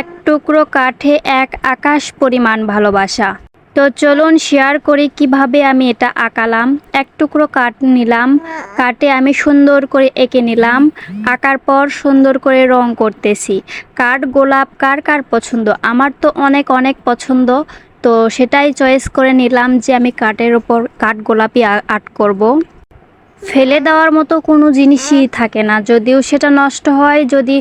এক টুকরো কাঠে এক আকাশ পরিমাণ ভালোবাসা। তো চলুন শেয়ার করি কীভাবে আমি এটা আঁকালাম। এক টুকরো কাঠ নিলাম কাটে আমি সুন্দর করে এঁকে নিলাম, আঁকার পর সুন্দর করে রং করতেছি। কাঠ গোলাপ, কার কার পছন্দ? আমার তো অনেক অনেক পছন্দ। তো সেটাই চয়েস করে নিলাম যে আমি কাঠের ওপর কাঠ গোলাপি আ- আর্ট করব। ফেলে দেওয়ার মতো কোনো জিনিসই থাকে না। যদিও সেটা নষ্ট হয় যদি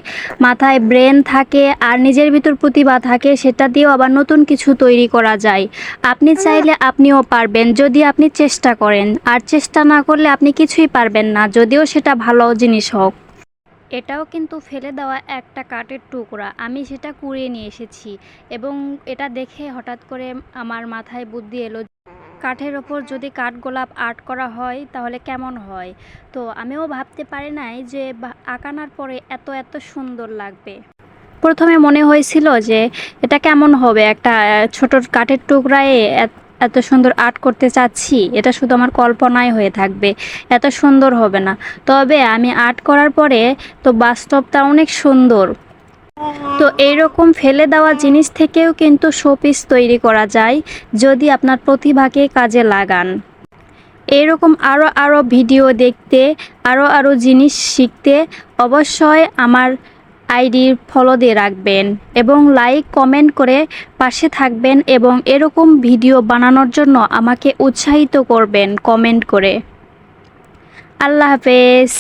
মাথায় ব্রেন থাকে আর নিজের ভিতর প্রতিভা থাকে সেটা দিয়েও আবার নতুন কিছু তৈরি করা যায়। আপনি চাইলে আপনিও পারবেন যদি আপনি চেষ্টা করেন। আর চেষ্টা না করলে আপনি কিছুই পারবেন না যদিও সেটা ভালো জিনিস হোক। এটাও কিন্তু ফেলে দেওয়া একটা কাঠের টুকরা। আমি সেটা কুড়িয়ে নিয়ে এসেছি এবং এটা দেখে হঠাৎ করে আমার মাথায় বুদ্ধি এলো কাঠের ওপর যদি কাঠগোলাপ আর্ট করা হয়, তাহলে কেমন হয়? তো আমিও ভাবতে পারি নাই যে আঁকানোর পরে এত এত সুন্দর লাগবে। প্রথমে মনে হয়েছিল যে এটা কেমন হবে? একটা ছোট কাঠের টুকরায় এত- এত সুন্দর আর্ট করতে চাচ্ছি, এটা শুধু আমার কল্পনায় হয়ে থাকবে, এত সুন্দর হবে না। তবে আমি আর্ট করার পরে তো বাস্তবটা অনেক সুন্দর। তো এইরকম ফেলে দেওয়া জিনিস থেকেও কিন্তু শোপিস তৈরি করা যায় যদি আপনার প্রতিভাকে কাজে লাগান। এরকম আরও আরও ভিডিও দেখতে আরও আরও জিনিস শিখতে অবশ্যই আমার আইডির ফলো দিয়ে রাখবেন এবং লাইক, কমেন্ট করে পাশে থাকবেন এবং এরকম ভিডিও বানানোর জন্য আমাকে উৎসাহিত করবেন কমেন্ট করে। আল্লাহ হাফেজ।